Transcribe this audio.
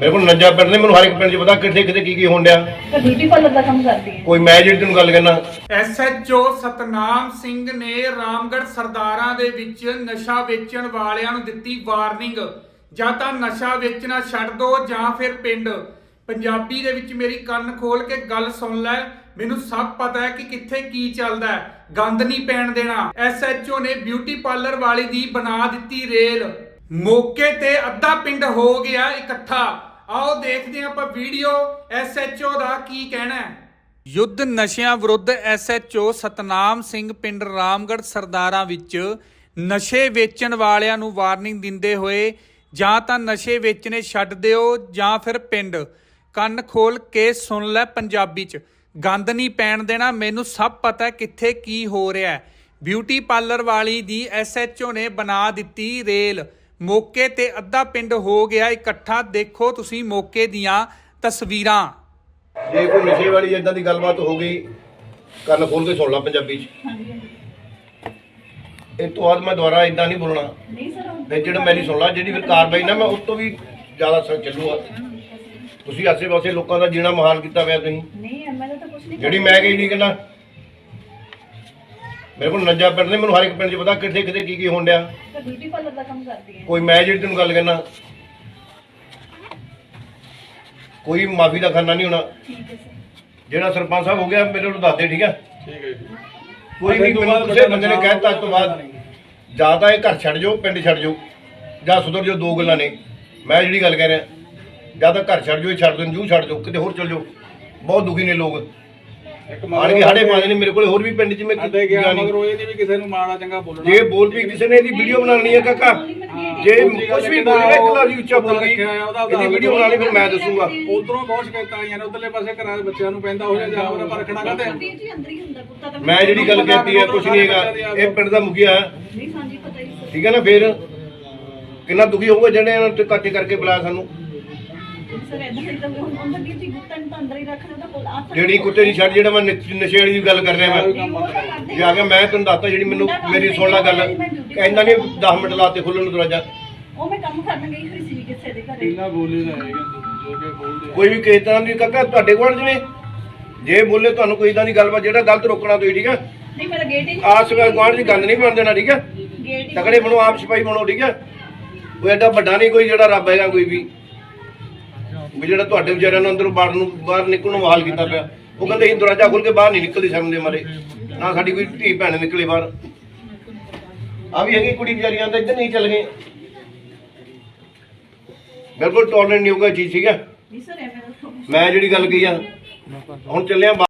ਮੇਰੇ ਕੋਲ ਨੱਜਾ ਪਿੰਡ ਨੇ ਮੈਨੂੰ ਹਰ ਇੱਕ ਪਿੰਡ 'ਚ ਪਤਾ ਕਿੱਥੇ ਕਿੱਥੇ ਕੀ ਕੀ ਹੋਣ ਡਿਆ। ਤਾਂ ਬਿਊਟੀ ਪਾਰਲਰ ਦਾ ਕੰਮ ਕਰਦੀ ਹੈ। ਕੋਈ ਮੈਂ ਜਿਹੜੀ ਤੈਨੂੰ ਗੱਲ ਕਹਿਣਾ ਐਸਐਚਓ ਸਤਨਾਮ ਸਿੰਘ ਨੇ ਰਾਮਗੜ੍ਹ ਸਰਦਾਰਾਂ ਦੇ ਵਿੱਚ ਨਸ਼ਾ ਵੇਚਣ ਵਾਲਿਆਂ ਨੂੰ ਦਿੱਤੀ ਵਾਰਨਿੰਗ। ਜਾਂ ਤਾਂ ਨਸ਼ਾ ਵੇਚਣਾ ਛੱਡ ਦਿਓ ਜਾਂ ਫਿਰ ਪਿੰਡ। ਪੰਜਾਬੀ ਦੇ ਵਿੱਚ ਮੇਰੀ ਕੰਨ ਖੋਲ ਕੇ ਗੱਲ ਸੁਣ ਲੈ। ਮੈਨੂੰ ਸਭ ਪਤਾ ਹੈ ਕਿ ਕਿੱਥੇ ਕੀ ਚੱਲਦਾ ਹੈ। ਗੰਦ ਨਹੀਂ ਪੈਣ ਦੇਣਾ। ਐਸਐਚਓ ਨੇ ਬਿਊਟੀ ਪਾਰਲਰ ਵਾਲੀ ਦੀ ਬਣਾ ਦਿੱਤੀ ਰੇਲ। ਮੌਕੇ ਤੇ ਅੱਧਾ ਪਿੰਡ ਹੋ ਗਿਆ ਇਕੱਠਾ। ਆਓ ਦੇਖਦੇ ਹਾਂ ਆਪਾਂ ਵੀਡੀਓ ਐਸਐਚਓ ਦਾ ਕੀ ਕਹਿਣਾ ਹੈ। ਯੁੱਧ ਨਸ਼ਿਆਂ ਵਿਰੁੱਧ ਐਸਐਚਓ ਸਤਨਾਮ ਸਿੰਘ ਪਿੰਡ ਰਾਮਗੜ੍ਹ ਸਰਦਾਰਾਂ ਵਿੱਚ ਨਸ਼ੇ ਵੇਚਣ ਵਾਲਿਆਂ ਨੂੰ ਵਾਰਨਿੰਗ ਦਿੰਦੇ ਹੋਏ ਜਾਂ ਤਾਂ ਨਸ਼ੇ ਵੇਚਣੇ ਛੱਡ ਦਿਓ ਜਾਂ ਫਿਰ ਪਿੰਡ। ਕੰਨ ਖੋਲ ਕੇ ਸੁਣ ਲੈ ਪੰਜਾਬੀ ਚ। ਗੰਦ ਨਹੀਂ ਪੈਣ ਦੇਣਾ, ਮੈਨੂੰ ਸਭ ਪਤਾ ਕਿੱਥੇ ਕੀ ਹੋ ਰਿਹਾ ਹੈ। ਬਿਊਟੀ ਪਾਰਲਰ ਵਾਲੀ ਦੀ ਐਸਐਚਓ ਨੇ ਬਣਾ ਦਿੱਤੀ ਰੇਲ। ਮੌਕੇ ਤੇ ਅੱਧਾ ਪਿੰਡ ਹੋ ਗਿਆ ਇਕੱਠਾ ਦੇਖੋ ਤੁਸੀਂ ਮੌਕੇ ਦੀਆਂ ਤਸਵੀਰਾਂ। ਜੇ ਕੋਈ ਨਸ਼ੇ ਵਾਲੀ ਇਦਾਂ ਦੀ ਗੱਲਬਾਤ ਹੋ ਗਈ ਕੰਨ ਖੋਲ ਕੇ ਸੁਣ ਲੈ ਪੰਜਾਬੀ 'ਚ। ਇਹ ਤੋਂ ਬਾਅਦ ਮੈਂ ਦੁਬਾਰਾ ਇਦਾਂ ਨਹੀਂ ਬੋਲਣਾ। ਨਹੀਂ ਸਰ ਉਹ- ਤੇ ਜਿਹੜਾ ਮੇਰੀ ਸੁਣ ਲਾ ਜਿਹੜੀ ਫਿਰ ਕਾਰਵਾਈ ਨਾ ਮੈਂ ਉਸ ਤੋਂ ਵੀ ਜ਼ਿਆਦਾ ਸਰ ਚੱਲੂਗਾ। ਤੁਸੀਂ ਆਸੇ-ਪਾਸੇ ਲੋਕਾਂ ਦਾ ਜੀਣਾ ਮਹਾਨ ਕੀਤਾ ਹੋਇਆ ਤੁਸੀਂ। ਨਹੀਂ ਐਮਐਲਏ ਤਾਂ ਕੁਝ ਨਹੀਂ ਜਿਹੜੀ ਮੈਂ ਕਹੀ ਨਹੀਂ ਕਹਿੰਦਾ ਮੇਰੇ ਕੋਲ ਨੱਜਾ ਪਿੰਡ ਨੇ ਮੈਨੂੰ ਹਰ ਇੱਕ ਪਿੰਡ 'ਚ ਪਤਾ ਕਿੱਥੇ ਕਿੱਥੇ ਕੀ ਕੀ ਹੋਣ ਡਿਆ। ਤਾਂ ਬਿਊਟੀ ਪਾਰਲਰ ਦਾ ਕੰਮ ਕਰਦੀ ਹੈ। ਕੋਈ ਮੈਂ ਜਿਹੜੀ ਤੈਨੂੰ ਗੱਲ ਕਹਿਣਾ ਕੋਈ ਮਾਫੀ ਦਾ ਖਾਨਾ ਨਹੀਂ ਹੋਣਾ। ਠੀਕ ਹੈ ਸਰ। ਜਿਹੜਾ ਸਰਪੰਚ ਸਾਹਿਬ ਹੋ ਗਿਆ ਮੇਰੇ ਨੂੰ ਦੱਸ ਦੇ ਠੀਕ ਹੈ? ਠੀਕ ਹੈ ਕੋਈ ਵੀ ਮੈਨੂੰ ਕਿਸੇ ਬੰਦੇ ਨੇ ਕਹਿਤਾ ਤੋਂ ਬਾਅਦ ਜਾਂ ਤਾਂ ਇਹ ਘਰ ਛੱਡ ਜਾਓ ਪਿੰਡ ਛੱਡ ਜਾਓ ਜਾਂ ਸੁਧਰ ਜਾਓ ਦੋ ਗੱਲਾਂ ਨੇ। ਮੈਂ ਜਿਹੜੀ ਗੱਲ ਕਹਿ ਰਿਹਾ ਜਾਂ ਤਾਂ ਘਰ ਛੱਡ ਜਾਓ ਇਹ ਛੱਡ ਦਿਓ ਜੂ ਛੱਡ ਜਾਓ ਕਿਤੇ ਹੋਰ ਚਲ ਜਾਓ। ਬਹੁਤ ਦੁਖੀ ਨੇ ਲੋਕ। ਆਣ ਕੇ ਸਾਡੇ ਪਾਉਂਦੇ ਨੇ ਮੇਰੇ ਕੋਲ ਹੋਰ ਵੀ ਪਿੰਡ 'ਚ ਮੈਂ ਅੱਡੇ ਗਿਆ ਜਾਣੀ। ਮਗਰ ਉਹ ਇਹ ਨਹੀਂ ਵੀ ਕਿਸੇ ਨੂੰ ਮਾੜਾ ਚੰਗਾ ਬੋਲਣਾ। ਜੇ ਬੋਲ ਵੀ ਕਿਸੇ ਨੇ ਇਹਦੀ ਵੀਡੀਓ ਬਣਾਉਣੀ ਹੈ ਕਾਕਾ ਜੇ ਕੁਝ ਵੀ ਬੋਲੇਗਾ ਇੱਕ ਲਫ਼ਜ਼ ਉੱਚਾ ਬੋਲ ਗਈ ਇਹਦੀ ਵੀਡੀਓ ਬਣਾਉਣੀ ਫਿਰ ਮੈਂ ਦੱਸੂਗਾ। ਉਧਰੋਂ ਬਹੁਤ ਸ਼ਿਕਾਇਤਾਂ ਆਈਆਂ ਨੇ ਉਧਰਲੇ ਪਾਸੇ ਘਰਾਂ ਦੇ ਬੱਚਿਆਂ ਨੂੰ ਪੈਂਦਾ ਹੋ ਜਾ ਜਾਂ ਉਹਨਾਂ ਪਰ ਰੱਖਣਾ ਕਹਿੰਦੇ ਵੀਰ ਜੀ ਅੰਦਰ ਹੀ ਹੁੰਦਾ ਕੁੱਤਾ ਤਾਂ ਮੈਂ ਜਿਹੜੀ ਗੱਲ ਕਹਿਤੀ ਹੈ ਕੁਝ ਨਹੀਂ ਹੈਗਾ। ਇਹ ਪਿੰਡ ਦਾ ਮੁਖੀਆ। ਠੀਕ ਹੈ ਨਾ ਫਿਰ ਕਿੰਨਾ ਦੁਖੀ ਹੋਊਗਾ ਇਹਨਾਂ ਤੇ ਕੱਟ ਕਰਕੇ ਬੁਲਾਇਆ ਸਾਨੂੰ। ਸਰ ਐਦਾਂ ਹੀ ਤਾਂ ਹੁਣ ਅੰਦਰ ਵੀਰ ਜੀ ਕੁੱਤਾ ਨੂੰ ਤਾਂ ਅੰਦਰ ਹੀ ਰੱਖਣਾ ਤਾਂ ਕੋਲ ਆ ਜਿਹੜੀ ਕੁੱਤੇ ਦੀ ਛੱਡ ਜਿਹੜਾ ਮੈਂ ਨਸ਼- ਨਸ਼ੇ ਵਾਲੀ ਦੀ ਗੱਲ ਕਰ ਰਿਹਾ ਮੈਂ। ਜੇ ਆ ਕੇ ਮੈਂ ਤੈਨੂੰ ਦੱਸਤਾ ਜਿਹੜੀ ਮੈਨੂੰ ਮੇਰੀ ਸੁਣ ਲੈ ਗੱਲ। ਕਹਿੰਦਾ ਨਹੀਂ 10 ਮਿੰਟ ਲਾਤੇ ਖੁੱਲਣ ਨੂੰ ਦਰਵਾਜ਼ਾ। ਉਹ ਮੈਂ ਕੰਮ ਕਰਨ ਗਈ ਹੋਈ ਸੀ ਕਿਸੇ ਦੇ ਘਰੇ। ਕਿੰਨਾ ਬੋਲੇ ਦਾ ਹੈਗਾ ਜੋ ਕਿ ਬੋਲਦੇ ਕੋਈ ਵੀ ਕਿਸੇ ਤਰ੍ਹਾਂ ਦੀ ਕਾਕਾ ਤੁਹਾਡੇ ਕੋਲ ਜਿਵੇਂ ਜੇ ਬੋਲੇ ਤੁਹਾਨੂੰ ਕੋਈ ਇਦਾਂ ਦੀ ਗੱਲਬਾਤ ਜਿਹੜਾ ਗਲਤ ਰੋਕਣਾ ਤੁਸੀਂ ਠੀਕ ਹੈ ਨਹੀਂ ਮੇਰਾ ਗੇਟ ਹੀ ਆਸ ਗਵਾਂਢ ਦੀ ਗੰਦ ਨਹੀਂ ਬਣ ਦੇਣਾ ਠੀਕ ਹੈ ਗੇਟ ਹੀ ਤਕੜੇ ਬਣੋ ਆਪ ਸਿਪਾਹੀ ਬਣੋ ਠੀਕ ਹੈ ਕੋਈ ਐਡਾ ਵੱਡਾ ਨਹੀਂ ਕੋਈ ਜਿਹੜਾ ਰੱਬ ਹੈਗਾ ਕੋਈ ਵੀ। ਵੀ ਜਿਹੜਾ ਤੁਹਾਡੇ ਵਿਚਾਰਿਆਂ ਨੂੰ ਅੰਦਰੋਂ ਬਾਹਰ ਨੂੰ ਬਾਹਰ ਨਿਕਲਣ ਨੂੰ ਹਾਲ ਕੀਤਾ ਪਿਆ। ਉਹ ਕਹਿੰਦੇ ਅਸੀਂ ਦਰਵਾਜ਼ਾ ਖੋਲ ਕੇ ਬਾਹਰ ਨਹੀਂ ਨਿਕਲਦੇ ਸ਼ਰਮ ਦੇ ਮਾਰੇ। ਨਾ ਸਾਡੀ ਕੋਈ ਧੀ ਭੈਣ ਨਿਕਲੇ ਬਾਹਰ। ਆ ਵੀ ਹੈਗੀ ਕੁੜੀ ਵਿਚਾਰੀਆਂ ਤਾਂ ਇੱਧਰ ਨਹੀਂ ਚੱਲ ਗਏ ਬਿਲਕੁਲ ਟੋਲਰੈਂਟ ਨਹੀਂ ਹੋਊਗਾ ਚੀਜ਼ ਠੀਕ ਹੈ? ਮੈਂ ਜਿਹੜੀ ਗੱਲ ਕਹੀ ਆ ਹੁਣ ਚੱਲਿਆ